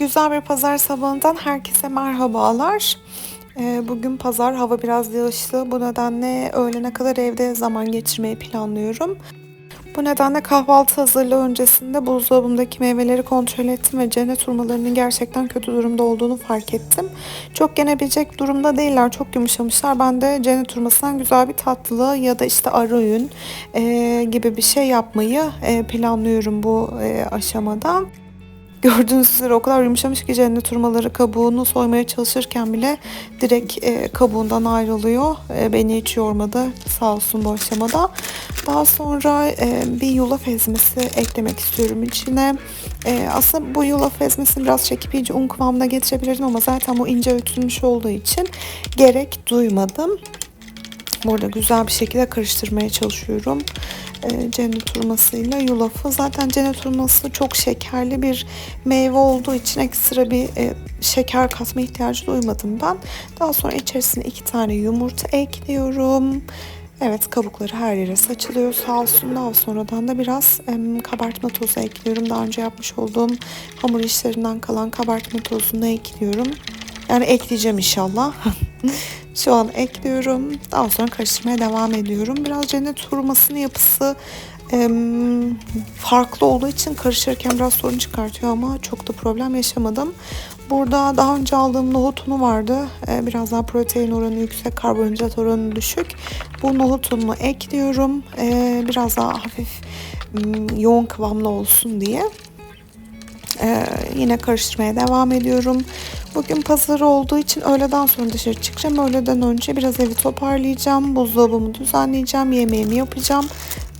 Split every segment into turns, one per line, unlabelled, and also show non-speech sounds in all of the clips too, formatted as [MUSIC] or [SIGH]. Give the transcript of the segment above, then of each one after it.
Güzel bir pazar sabahından herkese merhabalar. Ee, Bugün pazar hava biraz yağışlı. Bu nedenle öğlene kadar evde zaman geçirmeyi planlıyorum. Bu nedenle kahvaltı hazırlığı öncesinde buzdolabımdaki meyveleri kontrol ettim ve cennet hurmalarının gerçekten kötü durumda olduğunu fark ettim. Çok yenebilecek durumda değiller, çok yumuşamışlar. Ben de cennet hurmasından güzel bir tatlı ya da işte ara öğün e, gibi bir şey yapmayı e, planlıyorum bu e, aşamada. Gördüğünüz üzere o kadar yumuşamış ki cennet hurmaları kabuğunu soymaya çalışırken bile direkt e, kabuğundan ayrılıyor. E, beni hiç yormadı sağ olsun bu aşamada. Daha sonra e, bir yulaf ezmesi eklemek istiyorum içine. E, aslında bu yulaf ezmesini biraz çekip iyice un kıvamına getirebilirdim ama zaten bu ince öğütülmüş olduğu için gerek duymadım. Burada güzel bir şekilde karıştırmaya çalışıyorum. E, cennet hurmasıyla yulafı. Zaten cennet hurması çok şekerli bir meyve olduğu için ekstra bir e, şeker katma ihtiyacı duymadım ben. Daha sonra içerisine iki tane yumurta ekliyorum. Evet kabukları her yere saçılıyor sağ olsun. Daha sonradan da biraz em, kabartma tozu ekliyorum. Daha önce yapmış olduğum hamur işlerinden kalan kabartma tozunu ekliyorum. Yani ekleyeceğim inşallah. [LAUGHS] Şu an ekliyorum. Daha sonra karıştırmaya devam ediyorum. Biraz cennet hurmasının yapısı farklı olduğu için karıştırırken biraz sorun çıkartıyor ama çok da problem yaşamadım. Burada daha önce aldığım nohut unu vardı. Ee, biraz daha protein oranı yüksek, karbonhidrat oranı düşük. Bu nohut ekliyorum. Ee, biraz daha hafif yoğun kıvamlı olsun diye. Ee, yine karıştırmaya devam ediyorum. Bugün pazar olduğu için öğleden sonra dışarı çıkacağım. Öğleden önce biraz evi toparlayacağım. Buzdolabımı düzenleyeceğim. Yemeğimi yapacağım.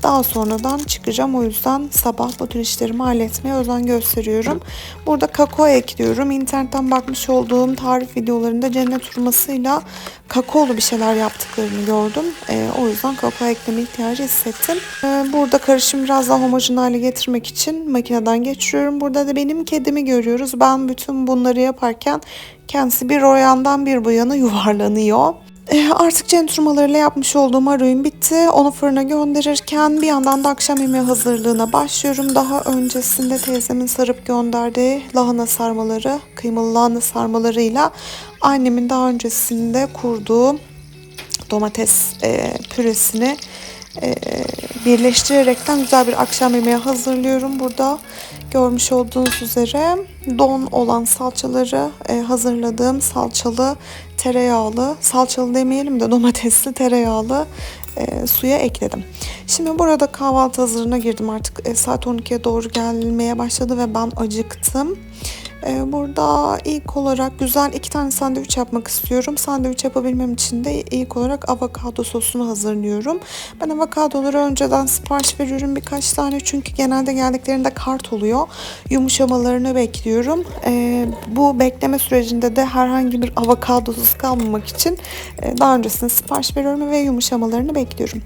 Daha sonradan çıkacağım. O yüzden sabah bu işlerimi halletmeye özen gösteriyorum. Burada kakao ekliyorum. İnternetten bakmış olduğum tarif videolarında cennet hurmasıyla kakaolu bir şeyler yaptıklarını gördüm. Ee, o yüzden kakao ekleme ihtiyacı hissettim. Ee, burada karışım biraz daha homojen hale getirmek için makineden geçiriyorum. Burada da benim kedimi görüyoruz. Ben bütün bunları yaparken kendisi bir o yandan bir bu yana yuvarlanıyor. E, Artık cennet hurmalarıyla yapmış olduğum arayın bitti. Onu fırına gönderirken bir yandan da akşam yemeği hazırlığına başlıyorum. Daha öncesinde teyzemin sarıp gönderdiği lahana sarmaları, kıymalı lahana sarmalarıyla annemin daha öncesinde kurduğu domates e, püresini e, birleştirerekten güzel bir akşam yemeği hazırlıyorum. Burada görmüş olduğunuz üzere don olan salçaları e, hazırladığım salçalı tereyağlı, salçalı demeyelim de domatesli tereyağlı e, suya ekledim. Şimdi burada kahvaltı hazırlığına girdim artık e, saat 12'ye doğru gelmeye başladı ve ben acıktım. E, burada ilk olarak güzel iki tane sandviç yapmak istiyorum. Sandviç yapabilmem için de ilk olarak avokado sosunu hazırlıyorum. Ben avokadoları önceden sipariş veriyorum birkaç tane çünkü genelde geldiklerinde kart oluyor. Yumuşamalarını bekliyorum. E, bu bekleme sürecinde de herhangi bir avokadosuz kalmamak için e, daha öncesinde sipariş veriyorum ve yumuşamalarını bekliyorum.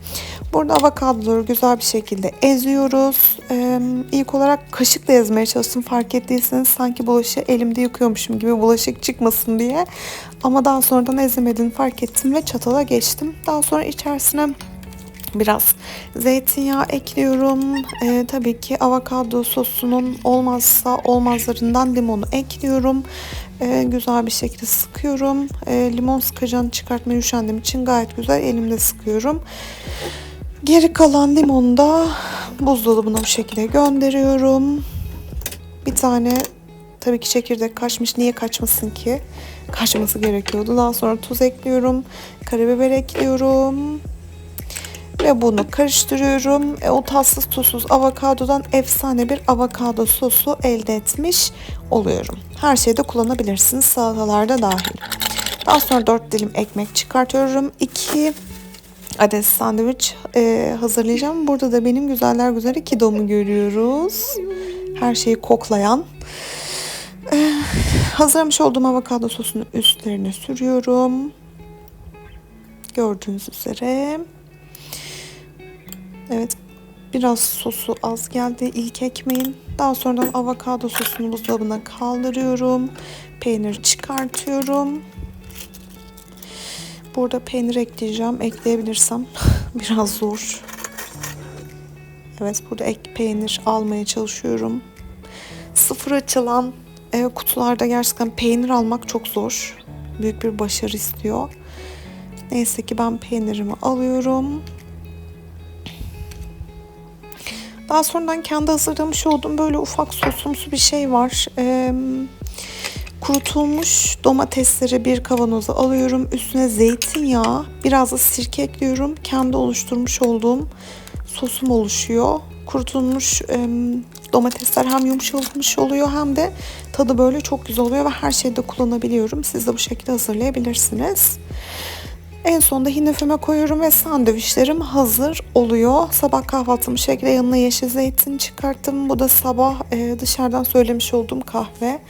Burada avokadoları güzel bir şekilde eziyoruz. E, ilk olarak kaşıkla ezmeye çalıştım. Fark ettiyseniz sanki bulaşığı elimde yıkıyormuşum gibi bulaşık çıkmasın diye. Ama daha sonradan ezemediğini fark ettim ve çatala geçtim. Daha sonra içerisine biraz zeytinyağı ekliyorum. Ee, tabii ki avokado sosunun olmazsa olmazlarından limonu ekliyorum. Ee, güzel bir şekilde sıkıyorum. Ee, limon sıkacağını çıkartmaya üşendiğim için gayet güzel elimde sıkıyorum. Geri kalan limonu da buzdolabına bu şekilde gönderiyorum. Bir tane tabii ki çekirdek kaçmış. Niye kaçmasın ki? Kaçması gerekiyordu. Daha sonra tuz ekliyorum. Karabiber ekliyorum. Ve bunu karıştırıyorum. E, o tatsız tuzsuz avokadodan efsane bir avokado sosu elde etmiş oluyorum. Her şeyde kullanabilirsiniz. Salatalarda dahil. Daha sonra 4 dilim ekmek çıkartıyorum. 2 adet sandviç e, hazırlayacağım. Burada da benim güzeller güzeli kidomu görüyoruz. Her şeyi koklayan. E, hazırlamış olduğum avokado sosunu üstlerine sürüyorum. Gördüğünüz üzere. Evet biraz sosu az geldi ilk ekmeğin. Daha sonradan avokado sosunu buzdolabına kaldırıyorum. Peyniri çıkartıyorum. Burada peynir ekleyeceğim. Ekleyebilirsem [LAUGHS] biraz zor. Evet burada ek peynir almaya çalışıyorum. Sıfır açılan e, kutularda gerçekten peynir almak çok zor. Büyük bir başarı istiyor. Neyse ki ben peynirimi alıyorum. Daha sonradan kendi hazırlamış olduğum böyle ufak sosumsu bir şey var. Ee, kurutulmuş domatesleri bir kavanoza alıyorum. Üstüne zeytinyağı, biraz da sirke ekliyorum. Kendi oluşturmuş olduğum sosum oluşuyor. Kurutulmuş e, domatesler hem yumuşatılmış oluyor hem de tadı böyle çok güzel oluyor ve her şeyde kullanabiliyorum. Siz de bu şekilde hazırlayabilirsiniz. En sonunda hinefeme koyuyorum ve sandviçlerim hazır oluyor. Sabah kahvaltımı şekilde yanına yeşil zeytin çıkarttım. Bu da sabah e, dışarıdan söylemiş olduğum kahve.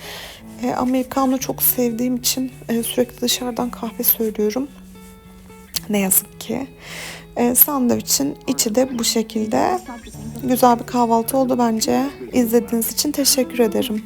E, Americano çok sevdiğim için e, sürekli dışarıdan kahve söylüyorum. Ne yazık ki. E, sandviçin içi de bu şekilde. Güzel bir kahvaltı oldu bence. İzlediğiniz için teşekkür ederim.